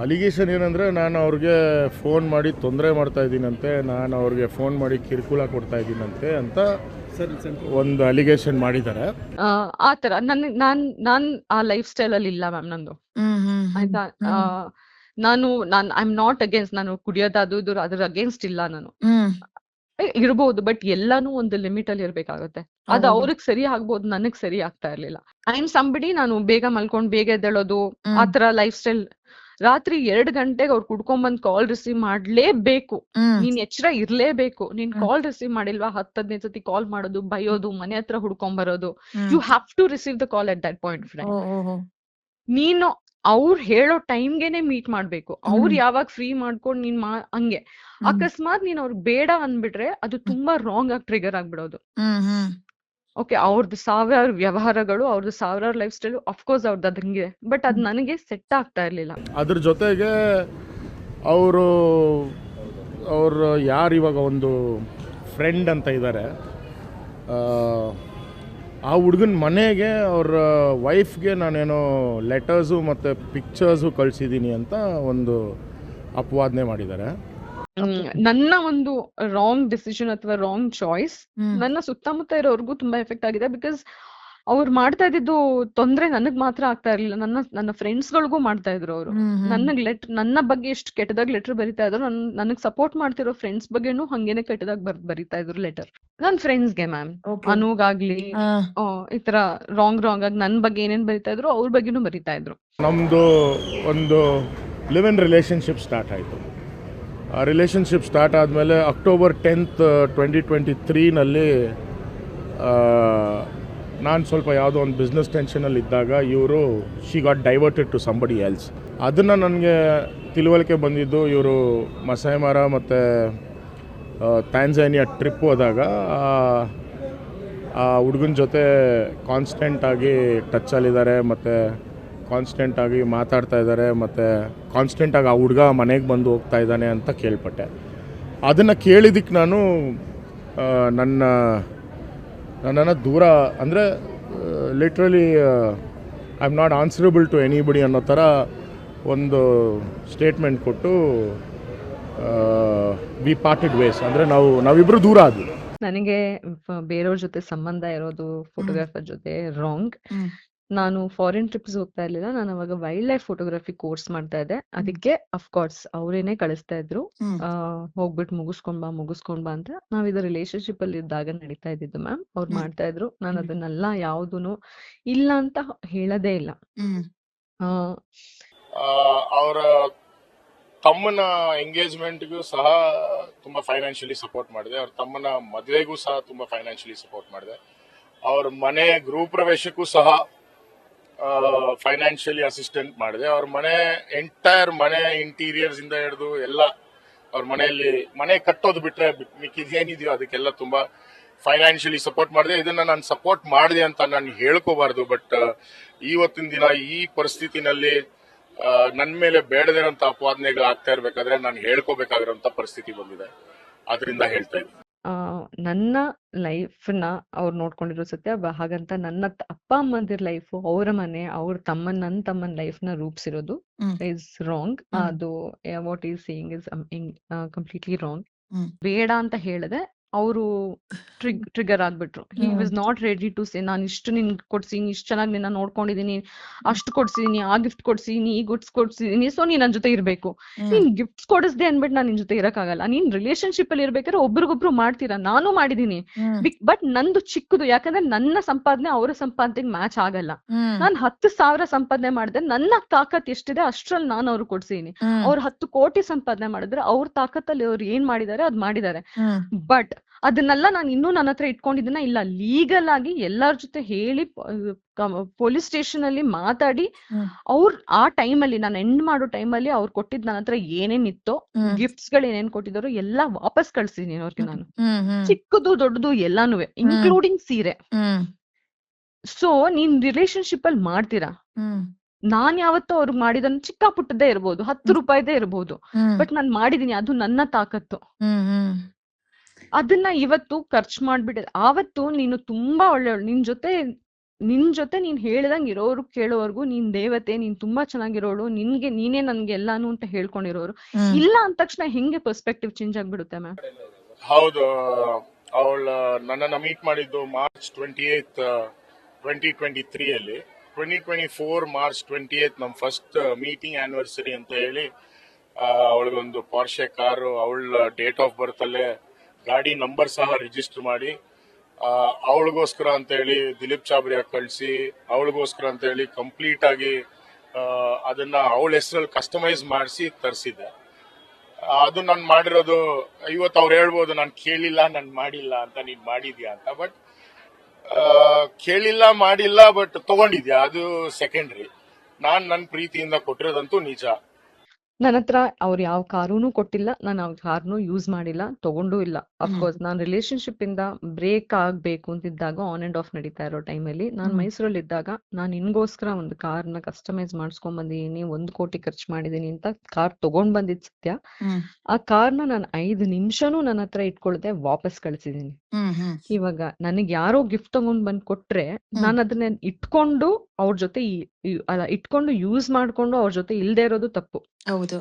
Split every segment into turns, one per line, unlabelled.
Allegation ಏನಂದರೆ ನಾನು ಅವ್ರಿಗೆ ಫೋನ್ ಮಾಡಿ ತೊಂದರೆ ಮಾಡ್ತಾ ಇದ್ದೀನಂತೆ ನಾನು ಅವ್ರಿಗೆ ಫೋನ್ ಮಾಡಿ ಕಿರುಕುಳ ಕೊಡ್ತಾ ಇದ್ದೀನಂತೆ ಅಂತ ಒಂದು ಅಲಿಗೇಷನ್ ಮಾಡಿದ್ದಾರೆ.
ಆ, ಆ ತರ ನನ್ ನಾನ್ ನಾನ್ ಆ ಲೈಫ್ ಸ್ಟೈಲ್ ಅಲ್ಲಿ ಇಲ್ಲ ಮ್ಯಾಮ್ ನಂದು.
ಹ್ಮ್ ಹ್ಮ್ ಹ್ಮ್.
ಆಯ್ತಾ? ಆ, ನಾನು ನಾನ್ ಐ ಆಮ್ ನಾಟ್ ಅಗೇನ್ಸ್ಟ್ ನಾನು ಕುಡಿಯೋದು ಅದು ಇದು ಅದ್ರ ಅಗೇನ್ಸ್ಟ್ ಇಲ್ಲ ನಾನು. ಇರಬಹುದು ಇರ್ಬೋದು ಬಟ್ ಎಲ್ಲಾನು ಒಂದು ಲಿಮಿಟ್ ಅಲ್ಲಿ ಇರ್ಬೇಕಾಗುತ್ತೆ. ಅದು. ಅವ್ರಿಗೆ ಸರಿ ಆಗ್ಬೋದು ನನಗ್ ಸರಿ ಆಗ್ತಾ ಇರ್ಲಿಲ್ಲ. ಐ ಆಮ್ ಸಂಬಡಿ ನಾನು ಬೇಗ ಮಲ್ಕೊಂಡ್ ಬೇಗ ಎದ್ದೇಳೋದು. ಆತರ ಲೈಫ್ ಸ್ಟೈಲ್ ರಾತ್ರಿ ಎರಡ್ ಗಂಟೆಗೆ ಅವ್ರು ಕುಡ್ಕೊಂಡ್ ಬಂದ್ ಕಾಲ್ ರಿಸೀವ್ ಮಾಡ್ಲೇಬೇಕು ನೀನ್ ಎಚ್ಚರ ಇರ್ಲೇಬೇಕು. ನೀನ್ ಕಾಲ್ ರಿಸೀವ್ ಮಾಡಿಲ್ವಾ? ಹತ್ ಹದಿನೈದು ಸತಿ ಕಾಲ್ ಮಾಡೋದು ಬೈಯೋದು ಮನೆ ಹತ್ರ ಹುಡ್ಕೊಂಡ್ ಬರೋದು you have to receive the call at that point friend. ನೀನು ಅವ್ರು ಹೇಳೋ ಟೈಮ್ಗೆನೆ ಮೀಟ್ ಮಾಡ್ಬೇಕು. ಅವ್ರು. ಯಾವಾಗ ಫ್ರೀ ಮಾಡ್ಕೊಂಡ್ ನೀನ್ ಮಾ ಹಂಗೆ. ಅಕಸ್ಮಾತ್ ನೀನ್ ಅವ್ರಿಗೆ ಬೇಡ ಅಂದ್ಬಿಟ್ರೆ ಅದು ತುಂಬಾ ರಾಂಗ್ ಆಗಿ ಟ್ರಿಗರ್ ಆಗ್ಬಿಡೋದು. ಓಕೆ ಅವ್ರದ್ದು ಸಾವಿರಾರು ವ್ಯವಹಾರಗಳು ಅವ್ರದ್ದು ಸಾವಿರಾರು ಲೈಫ್ ಸ್ಟೈಲ್ ಅಫ್ಕೋರ್ಸ್ ಅವ್ರದ್ದು ಅದ್ ಹಂಗೆ. ಬಟ್ ಅದು ನನಗೆ ಸೆಟ್ ಆಗ್ತಾ ಇರಲಿಲ್ಲ.
ಅದ್ರ ಜೊತೆಗೆ ಅವರು ಅವರು ಯಾರು ಇವಾಗ ಒಂದು ಫ್ರೆಂಡ್ ಅಂತ ಇದ್ದಾರೆ ಆ ಹುಡುಗನ ಮನೆಗೆ ಅವ್ರ ವೈಫ್ಗೆ ನಾನೇನೋ ಲೆಟರ್ಸು ಮತ್ತು ಪಿಕ್ಚರ್ಸು ಕಳಿಸಿದ್ದೀನಿ ಅಂತ ಒಂದು ಅಪವಾದನೆ ಮಾಡಿದ್ದಾರೆ.
ನನ್ನ ಒಂದು ರಾಂಗ್ ಡಿಸಿಷನ್ ಅಥವಾ ರಾಂಗ್ ಚಾಯ್ಸ್ ನನ್ನ ಸುತ್ತಮುತ್ತ ಇರೋರ್ಗೂ ತುಂಬಾ ಎಫೆಕ್ಟ್ ಆಗಿದೆ ಬಿಕಾಸ್ ಅವ್ರು ಮಾಡ್ತಾ ಇದ್ದಿದ್ದು ತೊಂದ್ರೆ ನನಗ್ ಮಾತ್ರ ಆಗ್ತಾ ಇರ್ಲಿಲ್ಲ. ನನ್ನ ನನ್ನ ಫ್ರೆಂಡ್ಸ್ ಗಳಿಗೂ ಮಾಡ್ತಾ ಇದ್ರು ಅವರು. ನನಗೆ ಲೆಟರ್ ಲೆಟ್ ನನ್ನ ಬಗ್ಗೆ ಎಷ್ಟು ಕೆಟ್ಟದಾಗ ಲೆಟರ್ ಬರಿತಾ ಇದ್ರು ನನ್ ನನಗ್ ಸಪೋರ್ಟ್ ಮಾಡ್ತಿರೋ ಫ್ರೆಂಡ್ಸ್ ಬಗ್ಗೆನೂ ಹಂಗೇನೆ ಕೆಟ್ಟದಾಗ ಬರ್ ಬರಿತಾ ಇದ್ರು ಲೆಟರ್ ನನ್ ಫ್ರೆಂಡ್ಸ್ಗೆ ಮ್ಯಾಮ್
Okay.
ಅನುಗಾಗ್ಲಿ ಈ ತರ ರಾಂಗ್ ರಾಂಗ್ ಆಗಿ ನನ್ ಬಗ್ಗೆ ಏನೇನ್ ಬರಿತಾ ಇದ್ರು ಅವ್ರ ಬಗ್ಗೆನೂ ಬರಿತಾ ಇದ್ರು.
ನಮ್ದು ಒಂದು ಲಿವ್ ಇನ್ ರಿಲೇಶನ್ಶಿಪ್ ಸ್ಟಾರ್ಟ್ ಆಯಿತು. ರಿಲೇಷನ್ಶಿಪ್ ಸ್ಟಾರ್ಟ್ ಆದಮೇಲೆ ಅಕ್ಟೋಬರ್ ಟೆಂತ್ ಟ್ವೆಂಟಿ ಟ್ವೆಂಟಿ ತ್ರೀನಲ್ಲಿ ನಾನು ಸ್ವಲ್ಪ ಯಾವುದೋ ಒಂದು ಬಿಸ್ನೆಸ್ ಟೆನ್ಷನಲ್ಲಿ ಇದ್ದಾಗ ಇವರು she got diverted to somebody else ಅದನ್ನು ನನಗೆ ತಿಳುವಳಿಕೆ ಬಂದಿದ್ದು ಇವರು ಮಸಾಯಿಮರ ಮತ್ತು ಟ್ಯಾನ್ಸಾನಿಯಾ ಟ್ರಿಪ್ ಹೋದಾಗ, ಆ- ಆ ಹುಡುಗನ ಜೊತೆ ಕಾನ್ಸ್ಟೆಂಟಾಗಿ ಟಚ್ಚಲ್ಲಿದ್ದಾರೆ ಮತ್ತು ಕಾನ್ಸ್ಟೆಂಟ್ ಆಗಿ ಮಾತಾಡ್ತಾ ಇದ್ದಾರೆ ಮತ್ತು ಕಾನ್ಸ್ಟೆಂಟ್ ಆಗಿ ಆ ಹುಡುಗ ಮನೆಗೆ ಬಂದು ಹೋಗ್ತಾ ಇದ್ದಾನೆ ಅಂತ ಕೇಳ್ಪಟ್ಟೆ. ಅದನ್ನು ಕೇಳಿದ್ದಕ್ಕೆ ನಾನು ನನ್ನ ನನ್ನನ್ನು ದೂರ ಅಂದರೆ literally I am not answerable to anybody ಅನ್ನೋ ಥರ ಒಂದು ಸ್ಟೇಟ್ಮೆಂಟ್ ಕೊಟ್ಟು ವಿ ಪಾರ್ಟೆಡ್ ವೇಸ್ ಅಂದರೆ ನಾವು ನಾವಿಬ್ಬರು ದೂರ ಆದ್ವಿ.
ನನಗೆ ಬೇರೆಯವ್ರ ಜೊತೆ ಸಂಬಂಧ ಇರೋದು ಫೋಟೋಗ್ರಾಫರ್ ಜೊತೆ ರಾಂಗ್. ನಾನು ಫಾರಿನ್ ಟ್ರಿಪ್ಸ್ ಹೋಗ್ತಾ ಇರ್ಲಿಲ್ಲ. ನಾನು ಅವಾಗ ವೈಲ್ಡ್ ಲೈಫ್ ಫೋಟೋಗ್ರಫಿ ಕೋರ್ಸ್ ಮಾಡ್ತಾ ಇದ್ದೆ. ಅದಕ್ಕೆ ಅಫ್ಕೋರ್ಸ್ ಅವರೇನೆ ಕಳಿಸ್ತಾ ಇದ್ರು. ಆ, ಹೋಗ್ಬಿಟ್ಟು ಮುಗಿಸ್ಕೊಂಡ್ ಬಾ ಮುಗಿಸ್ಕೊಂಡ್ ಬಾ ಅಂತ. ನಾವ್ ಇದು ರಿಲೇಶನ್ಶಿಪ್ ಅಲ್ಲಿ ಇದ್ದಾಗ ನಡೀತಾ ಇದ್ದಿದ್ದು ಮ್ಯಾಮ್ ಅವ್ರು ಮಾಡ್ತಾ ಇದ್ರು. ನಾನು. ಅದನ್ನೆಲ್ಲ ಯಾವ್ದೂನು ಇಲ್ಲ ಅಂತ ಹೇಳದೇ ಇಲ್ಲ.
ಅವರ ತಮ್ಮನ ಎಂಗೇಜ್ಮೆಂಟ್ಗೂ ಸಹ ತುಂಬಾ ಫೈನಾನ್ಷಿಯಲಿ ಸಪೋರ್ಟ್ ಮಾಡಿದೆ. ಅವ್ರ ತಮ್ಮನ ಮದುವೆಗೂ ಸಹ ತುಂಬಾ ಫೈನಾನ್ಷಿಯಲಿ ಸಪೋರ್ಟ್ ಮಾಡಿದೆ. ಅವ್ರ ಮನೆ ಗೃಹ ಪ್ರವೇಶಕ್ಕೂ ಸಹ ಫೈನಾನ್ಷಿಯಲಿ ಅಸಿಸ್ಟೆಂಟ್ ಮಾಡಿದೆ. ಅವ್ರ ಮನೆ ಎಂಟೈರ್ ಮನೆ ಇಂಟೀರಿಯರ್ಸ್ ಇಂದ ಹಿಡಿದು ಎಲ್ಲ ಅವ್ರ ಮನೆಯಲ್ಲಿ ಮನೆ ಕಟ್ಟೋದು ಬಿಟ್ರೆ ಮಿಕ್ಕಿದ್ ಏನಿದೆಯೋ ಅದಕ್ಕೆಲ್ಲ ತುಂಬಾ ಫೈನಾನ್ಷಿಯಲಿ ಸಪೋರ್ಟ್ ಮಾಡಿದೆ. ಇದನ್ನ ನಾನು ಸಪೋರ್ಟ್ ಮಾಡಿದೆ ಅಂತ ನಾನು ಹೇಳ್ಕೋಬಾರ್ದು ಬಟ್ ಇವತ್ತಿನ ದಿನ ಈ ಪರಿಸ್ಥಿತಿನಲ್ಲಿ ನನ್ನ ಮೇಲೆ ಬೇಡದಿರೋಂಥ ಅಪವಾದನೆಗಳು ಆಗ್ತಾ ಇರ್ಬೇಕಾದ್ರೆ ನಾನು ಹೇಳ್ಕೋಬೇಕಾಗಿರೋಂಥ ಪರಿಸ್ಥಿತಿ ಬಂದಿದೆ. ಅದರಿಂದ ಹೇಳ್ತಾ ಇದ್ದೀನಿ.
ನನ್ನ ಲೈಫ್ನ ಅವ್ರು ನೋಡ್ಕೊಂಡಿರೋ ಸತ್ಯ ಹಾಗಂತ ನನ್ನ ಅಪ್ಪ ಅಮ್ಮಂದಿರ್ ಲೈಫ್ ಅವರ ಮನೆ ಅವ್ರ ತಮ್ಮನ್ ನನ್ನ ತಮ್ಮನ ಲೈಫ್ನ ರೂಪಿಸಿರೋದು. Is wrong. ಅದು what is saying is completely wrong ಬೇಡ ಅಂತ ಹೇಳಿದೆ ಅವರು trigger ಆಗ್ಬಿಟ್ರು. He. Was not ready to say ನಾನು ಇಷ್ಟು ನಿನ್ ಕೊಡ್ಸಿ ಇಷ್ಟು ಚೆನ್ನಾಗಿ ನಿನ್ನ ನೋಡ್ಕೊಂಡಿದೀನಿ ಅಷ್ಟು ಕೊಡ್ಸಿದೀನಿ ಆ ಗಿಫ್ಟ್ ಕೊಡ್ಸಿದೀನಿ ಈ ಗುಡ್ಸ್ ಕೊಡ್ಸಿದೀನಿ ಸೊ ನೀನ್ ನನ್ ಜೊತೆ ಇರ್ಬೇಕು. ನೀನ್ ಗಿಫ್ಟ್ಸ್ ಕೊಡಿಸ್ದೆ ಅನ್ಬಿಟ್ಟು ನಾನು ನಿನ್ ಜೊತೆ ಇರಕ್ಕಾಗಲ್ಲ. ನೀನ್ ರಿಲೇಶನ್ಶಿಪ್ ಅಲ್ಲಿ ಇರ್ಬೇಕಾದ್ರೆ ಒಬ್ರಿಗೊಬ್ರು ಮಾಡ್ತೀರಾ? ನಾನು ಮಾಡಿದೀನಿ. ಬಟ್ ನಂದು ಚಿಕ್ಕದು ಯಾಕಂದ್ರೆ ನನ್ನ ಸಂಪಾದನೆ ಅವರ ಸಂಪಾದನೆಗೆ ಮ್ಯಾಚ್ ಆಗಲ್ಲ. ನಾನು ಹತ್ತು ಸಾವಿರ ಸಂಪಾದನೆ ಮಾಡಿದ್ರೆ ನನ್ನ ತಾಕತ್ ಎಷ್ಟಿದೆ ಅಷ್ಟ್ರಲ್ಲಿ ನಾನು ಅವ್ರು ಕೊಡ್ಸಿದೀನಿ ಅವ್ರ ಹತ್ತು ಕೋಟಿ ಸಂಪಾದನೆ ಮಾಡಿದ್ರೆ ಅವ್ರ ತಾಕತ್ತಲ್ಲಿ ಅವ್ರು ಏನ್ ಮಾಡಿದ್ದಾರೆ ಅದ್ ಮಾಡಿದಾರೆ. ಬಟ್ ಅದನ್ನೆಲ್ಲ ನಾನು ಇನ್ನೂ ನನ್ನ ಹತ್ರ ಇಟ್ಕೊಂಡಿದ್ದೀನ ಇಲ್ಲ ಲೀಗಲ್ ಆಗಿ ಎಲ್ಲರ ಜೊತೆ ಹೇಳಿ ಪೊಲೀಸ್ ಸ್ಟೇಷನ್ ಅಲ್ಲಿ ಮಾತಾಡಿ. ಅವ್ರ ಆ ಟೈಮ್ ಅಲ್ಲಿ ನಾನು ಎಂಡ್ ಮಾಡೋ ಟೈಮ್ ಅಲ್ಲಿ ಅವ್ರು ಕೊಟ್ಟಿದ್ ನನ್ನ ಹತ್ರ ಏನೇನ್ ಇತ್ತೋ ಗಿಫ್ಟ್ಸ್ಗಳು ಏನೇನ್ ಕೊಟ್ಟಿದಾರೋ ಎಲ್ಲಾ ವಾಪಸ್ ಕಳ್ಸಿದೀನಿ ಅವ್ರಿಗೆ ನಾನು. ಚಿಕ್ಕದು ದೊಡ್ಡದು ಎಲ್ಲಾನು ಇನ್ಕ್ಲೂಡಿಂಗ್ ಸೀರೆ. ಸೊ ನೀನ್ ರಿಲೇಶನ್ಶಿಪ್ ಅಲ್ಲಿ ಮಾಡ್ತೀರಾ. ನಾನ್ ಯಾವತ್ತೂ ಅವ್ರಿಗೆ ಮಾಡಿದನ್ ಚಿಕ್ಕ ಪುಟ್ಟದೇ ಇರ್ಬೋದು ಹತ್ತು ರೂಪಾಯಿದೇ ಇರ್ಬೋದು ಬಟ್ ನಾನ್ ಮಾಡಿದೀನಿ ಅದು ನನ್ನ ತಾಕತ್ತು. ಅದನ್ನ ಇವತ್ತು ಖರ್ಚು ಮಾಡ್ಬಿಡ ಆವತ್ತು ನೀನು ತುಂಬಾ ಒಳ್ಳೆ ನಿನ್ ಜೊತೆ ನಿನ್ ಜೊತೆ ನೀನ್ ಹೇಳ್ದಂಗ್ ಇರೋರು ಕೇಳೋವರ್ಗು ನೀನ್ ದೇವತೆ ನೀನ್ ತುಂಬಾ ಚೆನ್ನಾಗಿರೋಳು ನಿನ್ಗೆ ನೀನೇ ನನ್ಗೆ ಎಲ್ಲಾನು ಅಂತ ಹೇಳ್ಕೊಂಡಿರೋರು. ಇಲ್ಲ ಅಂದ ತಕ್ಷಣ ಹೆಂಗೆ ಪರ್ಸ್ಪೆಕ್ಟಿವ್ ಚೇಂಜ್ ಆಗ್ಬಿಡುತ್ತೆ ಮ್ಯಾಮ್
ಹೌದು. ಅವಳ ನನ್ನನ್ನ ಮೀಟ್ ಮಾಡಿದ್ದು March twenty eighth twenty twenty three ಅಲ್ಲಿ. Twenty twenty four March twenty eighth ನಮ್ ಫಸ್ಟ್ ಮೀಟಿಂಗ್ ಆನಿವರ್ಸರಿ ಅಂತ ಹೇಳಿ ಅವಳಿಗೊಂದು ಪಾರ್ಷೆ ಕಾರು ಅವಳ ಡೇಟ್ ಆಫ್ ಬರ್ತ್ ಅಲ್ಲೇ ಗಾಡಿ ನಂಬರ್ ಸಹ ರಿಜಿಸ್ಟರ್ ಮಾಡಿ ಅವಳಿಗೋಸ್ಕರ ಅಂತ ಹೇಳಿ ದಿಲೀಪ್ ಚಾಬ್ರಿಯ ಕಳಿಸಿ, ಅವಳಿಗೋಸ್ಕರ ಅಂತ ಹೇಳಿ ಕಂಪ್ಲೀಟ್ ಆಗಿ ಅದನ್ನ ಅವಳ ಹೆಸರಲ್ಲಿ ಕಸ್ಟಮೈಸ್ ಮಾಡಿಸಿ ತರಿಸಿದ್ದೆ. ಅದು ನಾನು ಮಾಡಿರೋದು, ಇವತ್ತು ಅವ್ರು ಹೇಳ್ಬೋದು, ನಾನು ಕೇಳಿಲ್ಲ, ನಾನು ಮಾಡಿಲ್ಲ ಅಂತ ನೀನು ಮಾಡಿದ್ಯಾ ಅಂತ ಬಟ್ ಕೇಳಿಲ್ಲ, ಮಾಡಿಲ್ಲ ಬಟ್ ತಗೊಂಡಿದ್ಯಾ? ಅದು ಸೆಕೆಂಡ್ರಿ ನಾನು ನನ್ನ ಪ್ರೀತಿಯಿಂದ ಕೊಟ್ಟಿರೋದಂತೂ ನಿಜ.
ನನ್ನ ಹತ್ರ ಅವ್ರು ಯಾವ ಕಾರೂನು ಕೊಟ್ಟಿಲ್ಲ ನಾನು ಅವ್ರ ಕಾರ್ನು ಯೂಸ್ ಮಾಡಿಲ್ಲ ತಗೊಂಡೂ ಇಲ್ಲ. ಅಫ್ಕೋರ್ಸ್ ನಾನು ರಿಲೇಶನ್ಶಿಪ್ ಇಂದ ಬ್ರೇಕ್ ಆಗ್ಬೇಕು ಅಂತಿದ್ದಾಗ ಆನ್ ಅಂಡ್ ಆಫ್ ನಡೀತಾ ಇರೋ ಟೈಮಲ್ಲಿ ನಾನು. ಮೈಸೂರಲ್ಲಿ ಇದ್ದಾಗ ನಾನು ನಿನ್ಗೋಸ್ಕರ ಒಂದು ನ ಕಸ್ಟಮೈಸ್ ಮಾಡಿಸ್ಕೊಂಡ್ ಬಂದಿದ್ದೀನಿ ಒಂದ್ ಕೋಟಿ ಖರ್ಚು ಮಾಡಿದೀನಿ ಅಂತ ಕಾರ್ ತಗೊಂಡ್ ಬಂದಿದ್ ಸತ್ಯ. ಆ ಕಾರ್ನ ನಾನು ಐದು ನಿಮಿಷನೂ ನನ್ನ ಹತ್ರ ಇಟ್ಕೊಳ್ದೆ ವಾಪಸ್ ಕಳ್ಸಿದೀನಿ. ಇವಾಗ ನನಗ್ ಯಾರೋ ಗಿಫ್ಟ್ ತಗೊಂಡ್ ಬಂದ್ ಕೊಟ್ರೆ ನಾನು ಅದನ್ನ ಇಟ್ಕೊಂಡು ಅವ್ರ ಜೊತೆ ಅಲ್ಲ ಇಟ್ಕೊಂಡು ಯೂಸ್ ಮಾಡ್ಕೊಂಡು ಅವ್ರ ಜೊತೆ ಇಲ್ದೇ ಇರೋದು ತಪ್ಪು.
ಹೌದು.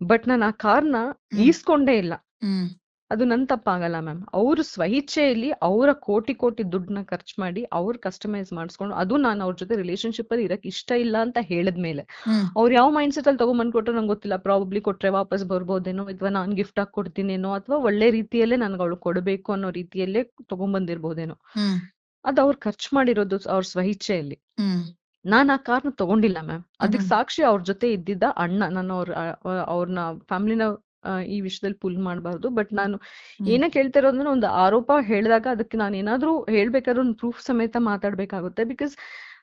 ಬಟ್ ನಾನು ಆ ಕಾರ್ನ. ಈಸ್ಕೊಂಡೇ ಇಲ್ಲ.
ಹ್ಮ್.
ಅದು ನನ್ ತಪ್ಪಾಗಲ್ಲ ಮ್ಯಾಮ್. ಅವ್ರ ಸ್ವಇಚ್ಛೆಯಲ್ಲಿ ಅವರ ಕೋಟಿ ಕೋಟಿ ದುಡ್ಡನ್ನ ಖರ್ಚು ಮಾಡಿ ಅವ್ರ ಕಸ್ಟಮೈಸ್ ಮಾಡಿಸ್ಕೊಂಡು ಅದು ನಾನು ಅವ್ರ ಜೊತೆ ರಿಲೇಶನ್ಶಿಪ್ ಅಲ್ಲಿ ಇರಕ್ ಇಷ್ಟ ಇಲ್ಲ ಅಂತ ಹೇಳಿದ್ಮೇಲೆ
ಮೇಲೆ.
ಅವ್ರು ಯಾವ ಮೈಂಡ್ ಸೆಟ್ ಅಲ್ಲಿ ತಗೊಂಡ್ ಕೊಟ್ರೆ ನಂಗೆ ಗೊತ್ತಿಲ್ಲ. ಪ್ರಾಬಬ್ಲಿ ಕೊಟ್ರೆ ವಾಪಸ್ ಬರ್ಬೋದೇನೋ ಅಥವಾ ನಾನ್ ಗಿಫ್ಟ್ ಆಗಿ ಕೊಡ್ತೀನೇನೋ ಅಥವಾ ಒಳ್ಳೆ ರೀತಿಯಲ್ಲೇ ನನ್ಗೆ ಅವಳು ಕೊಡಬೇಕು ಅನ್ನೋ ರೀತಿಯಲ್ಲೇ ತಗೊಂಡ್
ಬಂದಿರ್ಬೋದೇನೋ
ಅದು ಅವ್ರು ಖರ್ಚು ಮಾಡಿರೋದು ಅವ್ರ ಸ್ವಇಚ್ಛೆಯಲ್ಲಿ. ನಾನ್ ಆ ಕಾರ್ನ ತಗೊಂಡಿಲ್ಲ ಮ್ಯಾಮ್. ಅದಕ್ ಸಾಕ್ಷಿ ಅವ್ರ ಜೊತೆ ಇದ್ದಿದ್ದ ಅಣ್ಣ ನಾನು ಅವ್ರ ಅವ್ರನ್ನ ಫ್ಯಾಮಿಲಿನ ಈ ವಿಷಯದಲ್ಲಿ ಪುಲ್ ಮಾಡಬಾರ್ದು. ಬಟ್ ನಾನು. ಏನಕ್ಕೆ ಹೇಳ್ತಾ ಇರೋದು ಒಂದು ಆರೋಪ ಹೇಳಿದಾಗ ಅದಕ್ಕೆ ನಾನು ಏನಾದ್ರೂ ಹೇಳ್ಬೇಕಾದ್ರೆ ಒಂದು ಪ್ರೂಫ್ ಸಮೇತ ಮಾತಾಡ್ಬೇಕಾಗುತ್ತೆ. ಬಿಕಾಸ್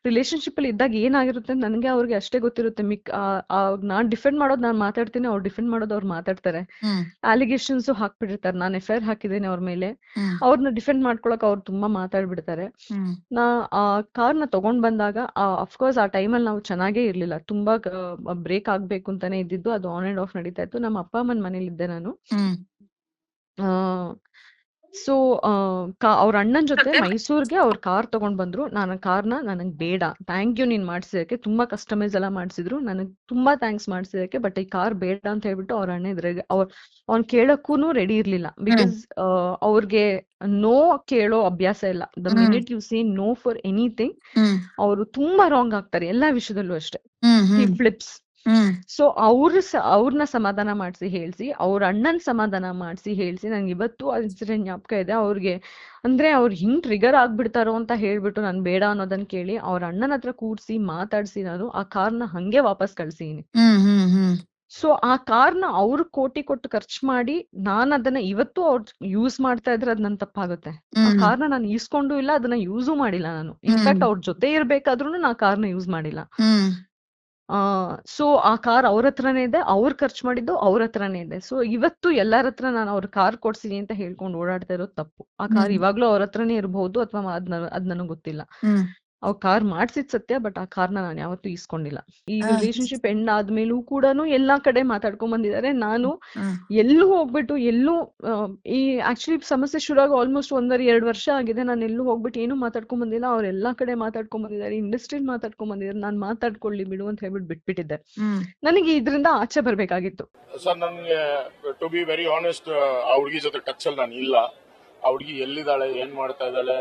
ರಿಲೇಶನ್ಶಿಪ್ ಅಲ್ಲಿ ಇದ್ದಾಗ ಏನಾಗಿರುತ್ತೆ ನನಗೆ ಅವ್ರಿಗೆ ಅಷ್ಟೇ ಗೊತ್ತಿರುತ್ತೆ ಮಿಕ್ ಆ- ಆ ನಾನ್ ಡಿಫೆಂಡ್ ಮಾಡೋದು ನಾನು ಮಾತಾಡ್ತೀನಿ ಅವ್ರು ಡಿಫೆಂಡ್ ಮಾಡೋದು ಅವ್ರು ಮಾತಾಡ್ತಾರೆ. ಅಲಿಗೇಷನ್ಸ್ ಹಾಕ್ಬಿಟ್ಟಿರ್ತಾರೆ. ನಾನು ಎಫ್ ಐ ಆರ್ ಹಾಕಿದ್ದೇನೆ ಅವ್ರ ಮೇಲೆ. ಅವ್ರನ್ನ ಡಿಫೆಂಡ್ ಮಾಡ್ಕೊಳಕ್ ಅವ್ರು ತುಂಬಾ ಮಾತಾಡ್ಬಿಡ್ತಾರೆ. ನಾ ಆ ಕಾರ್ನ ತಗೊಂಡ್ ಬಂದಾಗ ಅಫ್ಕೋರ್ಸ್ ಆ ಟೈಮಲ್ಲಿ ನಾವು ಚೆನ್ನಾಗೇ ಇರ್ಲಿಲ್ಲ. ತುಂಬಾ ಬ್ರೇಕ್ ಆಗ್ಬೇಕು ಅಂತಾನೆ ಇದ್ದಿದ್ದು. ಅದು ಆನ್ ಅಂಡ್ ಆಫ್ ನಡೀತಾ ಇತ್ತು. ನಮ್ಮ ಅಪ್ಪ ಅಮ್ಮನ ಮನೇಲಿ ಇದ್ದೆ ನಾನು.
ಹ್ಮ್.
ಸೊ ಅವ್ರ ಅಣ್ಣನ್ ಜೊತೆ ಮೈಸೂರ್ಗೆ ಅವ್ರ ಕಾರ್ ತಗೊಂಡ್ ಬಂದ್ರು. ನಾನು ಕಾರ್ನ ನನಗ್ ಬೇಡ. ಥ್ಯಾಂಕ್ ಯು ನೀನ್ ಮಾಡ್ಸಿದಕ್ಕೆ ತುಂಬಾ ಕಸ್ಟಮೈಸ್ ಎಲ್ಲ ಮಾಡ್ಸಿದ್ರು. ನನಗ್ ತುಂಬಾ ಥ್ಯಾಂಕ್ಸ್ ಮಾಡ್ಸಿದಕ್ಕೆ ಬಟ್ ಈ ಕಾರ್ ಬೇಡ ಅಂತ ಹೇಳ್ಬಿಟ್ಟು ಅವ್ರ ಅಣ್ಣ ಇದ್ರಾಗೆ ಅವ್ರ ಅವ್ನ್ ಕೇಳಕ್ಕೂನು ರೆಡಿ ಇರ್ಲಿಲ್ಲ. ಬಿಕಾಸ್ ಅವ್ರಿಗೆ ನೋ ಕೇಳೋ ಅಭ್ಯಾಸ ಇಲ್ಲ. The. Minute you say no for anything ಅವರು ತುಂಬಾ ರಾಂಗ್ ಆಗ್ತಾರೆ. ಎಲ್ಲಾ ವಿಷಯದಲ್ಲೂ ಅಷ್ಟೇ. ಫ್ಲಿಪ್ಸ್ ಸೊ ಅವ್ರ ಅವ್ರನ್ನ ಸಮಾಧಾನ ಮಾಡಿಸಿ ಹೇಳ್ಸಿ ಅವ್ರ ಅಣ್ಣನ್ ಸಮಾಧಾನ ಮಾಡಿಸಿ ಹೇಳ್ಸಿ ನಂಗೆ ಇವತ್ತು ಆ ಇನ್ಸಿಡೆಂಟ್ ಜ್ಞಾಪಕ ಇದೆ ಅವ್ರಿಗೆ ಅಂದ್ರೆ ಅವ್ರು ಹಿಂಗ್ ಟ್ರಿಗರ್ ಆಗ್ಬಿಡ್ತಾರೋ ಅಂತ ಹೇಳ್ಬಿಟ್ಟು ನಾನು ಬೇಡ ಅನ್ನೋದನ್ನ ಕೇಳಿ ಅವ್ರ ಅಣ್ಣನ ಹತ್ರ ಕೂರ್ಸಿ ಮಾತಾಡ್ಸಿ ನಾನು ಆ ಕಾರ್ನ ಹಂಗೆ ವಾಪಸ್ ಕಳ್ಸೀನಿ. ಸೊ ಆ ಕಾರ್ನ ಅವ್ರ ಕೋಟಿ ಕೊಟ್ಟು ಖರ್ಚು ಮಾಡಿ ನಾನ್ ಅದನ್ನ ಇವತ್ತು ಅವ್ರ ಯೂಸ್ ಮಾಡ್ತಾ ಇದ್ರೆ ಅದ್ ನನ್ ತಪ್ಪಾಗುತ್ತೆ. ಆ
ಕಾರ್
ಕಾರ್ನ ನಾನು ಈಸ್ಕೊಂಡು ಇಲ್ಲ ಅದನ್ನ ಯೂಸು ಮಾಡಿಲ್ಲ ನಾನು. ಇನ್ಫ್ಯಾಕ್ಟ್. ಅವ್ರ ಜೊತೆ ಇರ್ಬೇಕಾದ್ರೂ ನಾ ಕಾರ್ನ ಯೂಸ್ ಮಾಡಿಲ್ಲ. ಆ ಸೊ ಆ ಕಾರ್ ಅವ್ರ ಹತ್ರನೇ ಇದೆ ಅವ್ರು ಖರ್ಚು ಮಾಡಿದ್ದು ಅವ್ರ ಹತ್ರನೇ ಇದೆ. ಸೊ ಇವತ್ತು ಎಲ್ಲಾರ ಹತ್ರ ನಾನು ಅವ್ರ ಕಾರ್ ಕೊಡ್ಸಿದೀನಿ ಅಂತ ಹೇಳ್ಕೊಂಡು ಓಡಾಡ್ತಾ ಇರೋದು ತಪ್ಪು. ಆ ಕಾರ್. ಇವಾಗ್ಲೂ ಅವ್ರ ಹತ್ರನೇ ಇರಬಹುದು ಅಥವಾ ಅದ್ ಅದ್ ನನಗ್ ಗೊತ್ತಿಲ್ಲ. ಅವ್ರ ಕಾರ್ ಮಾಡ್ಸಿದ್ ಸತ್ಯ ಬಟ್ ಆ ಕಾರ್ನ ನಾನು ಯಾವತ್ತೂ ಇಸ್ಕೊಂಡಿಲ್ಲ ಈ ರಿಲೇಶನ್ಶಿಪ್ ಎಂಡ್ ಆದ್ಮೇಲೂ ಕೂಡನು ಎಲ್ಲಾ ಕಡೆ ಮಾತಾಡ್ಕೊಂಡ್ ಬಂದಿದ್ದಾರೆ ನಾನು ಎಲ್ಲೂ ಹೋಗ್ಬಿಟ್ಟು ಎಲ್ಲೂ ಈ ಆಕ್ಚುಲಿ ಸಮಸ್ಯೆ ಶುರುವಾಗಿ ಆಲ್ಮೋಸ್ಟ್ ಒಂದರ ಎರಡು ವರ್ಷ ಆಗಿದೆ. ನಾನು ಎಲ್ಲೂ ಹೋಗ್ಬಿಟ್ಟು ಏನು ಮಾತಾಡ್ಕೊಂಡ್ ಬಂದಿಲ್ಲ ಅವ್ರ ಎಲ್ಲಾ ಕಡೆ ಮಾತಾಡ್ಕೊಂಡ್ ಬಂದಿದ್ದಾರೆ ಇಂಡಸ್ಟ್ರಿಲ್ ಮಾತಾಡ್ಕೊಂಡ್ ಬಂದಿದ್ದಾರೆ ನಾನು ಮಾತಾಡ್ಕೊಳ್ಳಿ ಬಿಡು ಅಂತ ಹೇಳ್ಬಿಟ್ಟು ಬಿಟ್ಬಿಟ್ಟಿದ್ದೆ. ನನಗೆ ಇದರಿಂದ ಆಚೆ ಬರ್ಬೇಕಾಗಿತ್ತು.
ಸರ್ ನನಗೆ ಟು ಬಿ ವೆರಿ ಆನೆಸ್ಟ್ ಆ ಹುಡುಗಿ ಜೊತೆ ಟಚ್ ಅಲ್ಲಿ ನಾನು ಇಲ್ಲ. ಆ ಹುಡುಗಿ ಎಲ್ಲಿದ್ದಾಳೆ ಏನ್ ಮಾಡ್ತಾ ಇದ್ದಾಳೆ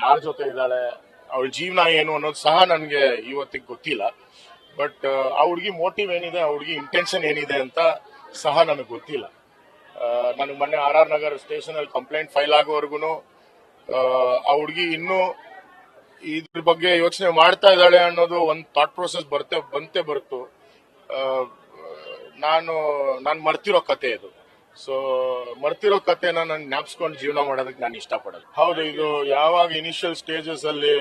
ಯಾರ ಜೊತೆ ಇದ್ದಾಳೆ, ಅವಳ ಜೀವನ ಏನು ಅನ್ನೋದು ಸಹ ನನಗೆ ಇವತ್ತಿಗೆ ಗೊತ್ತಿಲ್ಲ. ಬಟ್ ಆ ಹುಡುಗಿ ಮೋಟಿವ್ ಏನಿದೆ, ಆ ಹುಡುಗಿ ಇಂಟೆನ್ಷನ್ ಏನಿದೆ ಅಂತ ಸಹ ನನಗೆ ಗೊತ್ತಿಲ್ಲ. ನನಗೆ ಮೊನ್ನೆ ಆರ್ ಆರ್ ನಗರ್ ಸ್ಟೇಷನ್ ಅಲ್ಲಿ ಕಂಪ್ಲೇಂಟ್ ಫೈಲ್ ಆಗೋವರೆಗೂ ಆ ಹುಡುಗಿ ಇನ್ನೂ ಇದ್ರ ಬಗ್ಗೆ ಯೋಚನೆ ಮಾಡ್ತಾ ಇದ್ದಾಳೆ ಅನ್ನೋದು ಒಂದು ಥಾಟ್ ಪ್ರೊಸೆಸ್ ಬರ್ತೆ, ಬಂತೆ ಬರ್ತು. ನಾನು ನಾನು ಮರ್ತಿರೋ ಕತೆ ಇದು. ಸೊ ಮರ್ತಿರೋ ಕಥೆನ ನಾನು ಜ್ಞಾಪಿಸ್ಕೊಂಡು ಜೀವನ ಮಾಡೋದಕ್ಕೆ ನಾನು ಇಷ್ಟಪಡೋದು. ಹೌದು, ಇದು ಯಾವಾಗ ಇನಿಷಿಯಲ್ ಸ್ಟೇಜಸ್ ಅಲ್ಲಿ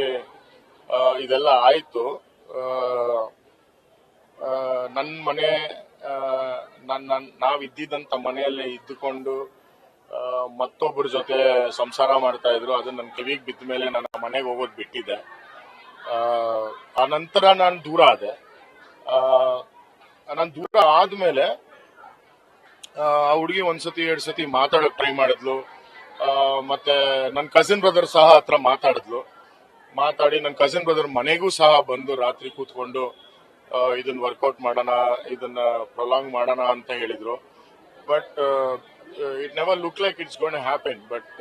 ಇದೆಲ್ಲ ಆಯ್ತು ನನ್ನ ಮನೆ ನನ್ನ ನಾವ್ ಇದ್ದಿದ್ದಂತ ಮನೆಯಲ್ಲೇ ಇದ್ದುಕೊಂಡು ಮತ್ತೊಬ್ಬರ ಜೊತೆ ಸಂಸಾರ ಮಾಡ್ತಾ ಇದ್ರು. ಅದು ನನ್ನ ಕಿವಿಗೆ ಬಿದ್ದ ಮೇಲೆ ನನ್ನ ಮನೆಗೆ ಹೋಗೋದು ಬಿಟ್ಟಿದ್ದೆ. ಆ ನಂತರ ನಾನು ದೂರ ಆದೆ. ನಾನು ದೂರ ಆದ್ಮೇಲೆ ಆ ಹುಡುಗಿ ಒಂದ್ಸತಿ ಎರಡ್ ಸತಿ ಮಾತಾಡಕ್ ಟ್ರೈ ಮಾಡಿದ್ಲು. ಮತ್ತೆ ನನ್ನ ಕಸಿನ್ ಬ್ರದರ್ ಸಹ ಹತ್ರ ಮಾತಾಡಿದ್ಲು. ಮಾತಾಡಿ ನನ್ನ ಕಸಿನ್ ಬ್ರದರ್ ಮನೆಗೂ ಸಹ ಬಂದು ರಾತ್ರಿ ಕೂತ್ಕೊಂಡು ಇದನ್ನ ವರ್ಕೌಟ್ ಮಾಡೋಣ, ಇದನ್ನ ಪ್ರೊಲಾಂಗ್ ಮಾಡೋಣ ಅಂತ ಹೇಳಿದ್ರು. But it never look like it's gonna happen but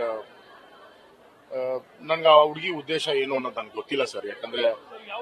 ನನ್ಗೆ ಆ ಹುಡುಗಿ ಉದ್ದೇಶ ಏನು ಅನ್ನೋದು ನನ್ಗೆ ಗೊತ್ತಿಲ್ಲ ಸರ್. ಯಾಕಂದ್ರೆ